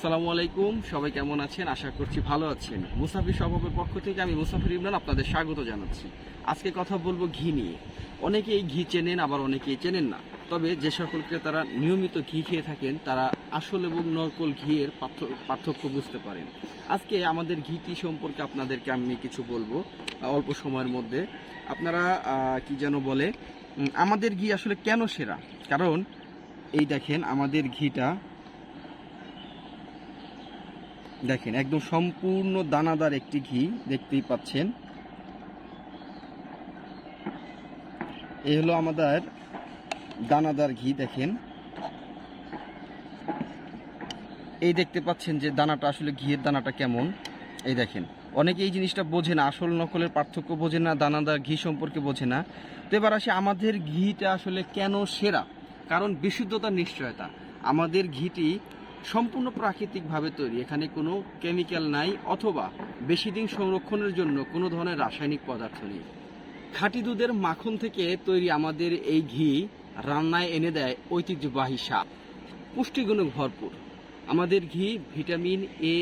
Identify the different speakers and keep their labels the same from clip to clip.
Speaker 1: আসসালামু আলাইকুম। সবাই কেমন আছেন? আশা করছি ভালো আছেন। মুসাফির স্বভাবের পক্ষ থেকে আমি মুসাফির ইমরান আপনাদের স্বাগত জানাচ্ছি। আজকে কথা বলব ঘি নিয়ে। অনেকে এই ঘি চেনেন, আবার অনেকেই চেনেন না। তবে যে সকল ক্রেতারা নিয়মিত ঘি খেয়ে থাকেন, তারা আসল এবং নকল ঘিয়ের পার্থ- পার্থক্য বুঝতে পারেন। আজকে আমাদের ঘিটি সম্পর্কে আপনাদেরকে আমি কিছু বলব, অল্প সময়ের মধ্যে। আপনারা কি যেন বলে আমাদের ঘি আসলে কেন সেরা? কারণ, এই দেখেন, আমাদের ঘিটা দেখেন, একদম সম্পূর্ণ দানাদার একটি ঘি দেখতেই পাচ্ছেন। এই হলো আমাদের দানাদার ঘি, দেখেন। এই দেখতে পাচ্ছেন যে দানাটা আসলে ঘিয়ের দানাটা কেমন। এই দেখেন, অনেকে এই জিনিসটা বোঝে না, আসল নকলের পার্থক্য বোঝে না, দানাদার ঘি সম্পর্কে বোঝে না। তো এবার আসে, আমাদের ঘিটা আসলে কেন সেরা? কারণ বিশুদ্ধতার নিশ্চয়তা। আমাদের ঘিটি সম্পূর্ণ প্রাকৃতিকভাবে তৈরি। এখানে কোনো কেমিক্যাল নাই অথবা বেশি দিন সংরক্ষণের জন্য কোনো ধরনের রাসায়নিক পদার্থ নেই। খাঁটি দুধের মাখন থেকে তৈরি আমাদের এই ঘি রান্নায় এনে দেয় ঐতিহ্যবাহী সাপ পুষ্টিগুণে ভরপুর। আমাদের ঘি ভিটামিন এ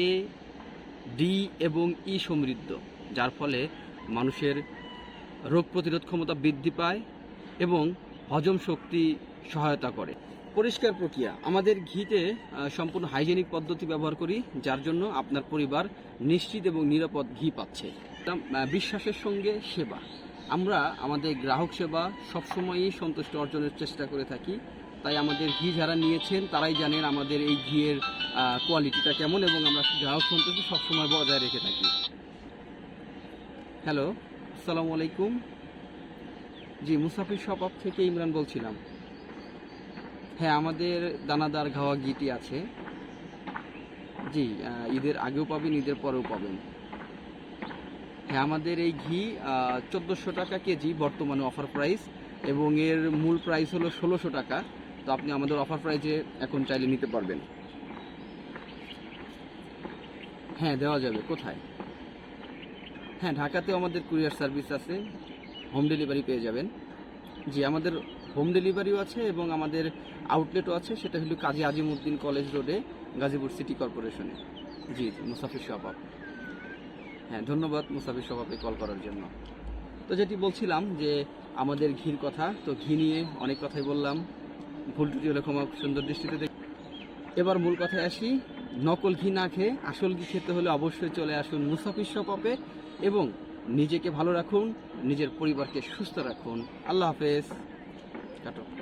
Speaker 1: ডি এবং ই সমৃদ্ধ, যার ফলে মানুষের রোগ প্রতিরোধ ক্ষমতা বৃদ্ধি পায় এবং হজম শক্তি সহায়তা করে। পরিষ্কার প্রক্রিয়া। আমাদের ঘিতে সম্পূর্ণ হাইজেনিক পদ্ধতি ব্যবহার করি, যার জন্য আপনার পরিবার নিশ্চিত এবং নিরাপদ ঘি পাচ্ছে। বিশ্বাসের সঙ্গে সেবা। আমরা আমাদের গ্রাহক সেবা সবসময়ই সন্তুষ্ট অর্জনের চেষ্টা করে থাকি। তাই আমাদের ঘি যারা নিয়েছেন, তারাই জানেন আমাদের এই ঘিয়ের কোয়ালিটিটা কেমন এবং আমরা গ্রাহক সন্তুষ্টি সবসময় বজায় রেখে থাকি। হ্যালো আসসালামু আলাইকুম। জি, মুসাফির শপ থেকে ইমরান বলছিলাম। হ্যাঁ আমাদের দানাদার ঘাওয়া ঘিটি আছে। জি ঈদের আগেও পাবেন, ঈদের পরেও পাবেন। হ্যাঁ আমাদের এই ঘি চোদ্দোশো টাকা কেজি বর্তমানে অফার প্রাইস এবং এর মূল প্রাইস হলো ষোলোশো টাকা। তো আপনি আমাদের অফার প্রাইসে এখন চাইলে নিতে পারবেন। হ্যাঁ দেওয়া যাবে। কোথায়? হ্যাঁ ঢাকাতেও আমাদের কুরিয়ার সার্ভিস আছে। হোম ডেলিভারি পেয়ে যাবেন। জি, আমাদের হোম ডেলিভারিও আছে এবং আমাদের আউটলেটও আছে। সেটা হলো কাজী আজিমউদ্দিন কলেজ রোডে গাজীপুর সিটি কর্পোরেশনে জি মুসাফির শপাপ হ্যাঁ ধন্যবাদ মুসাফির শপাপে কল করার জন্য। তো যেটি বলছিলাম যে আমাদের ঘির কথা, তো ঘি নিয়ে অনেক কথাই বললাম। ভুল ত্রুটি হলে ক্ষমা সুন্দর দৃষ্টিতে দেখ এবার মূল কথায় আসি। নকল ঘি না খেয়ে আসল ঘি খেতে হলে অবশ্যই চলে আসুন মুসাফির শপাপে এবং নিজেকে ভালো রাখুন নিজের পরিবারকে সুস্থ রাখুন। আল্লাহ হাফেজ। কাটো।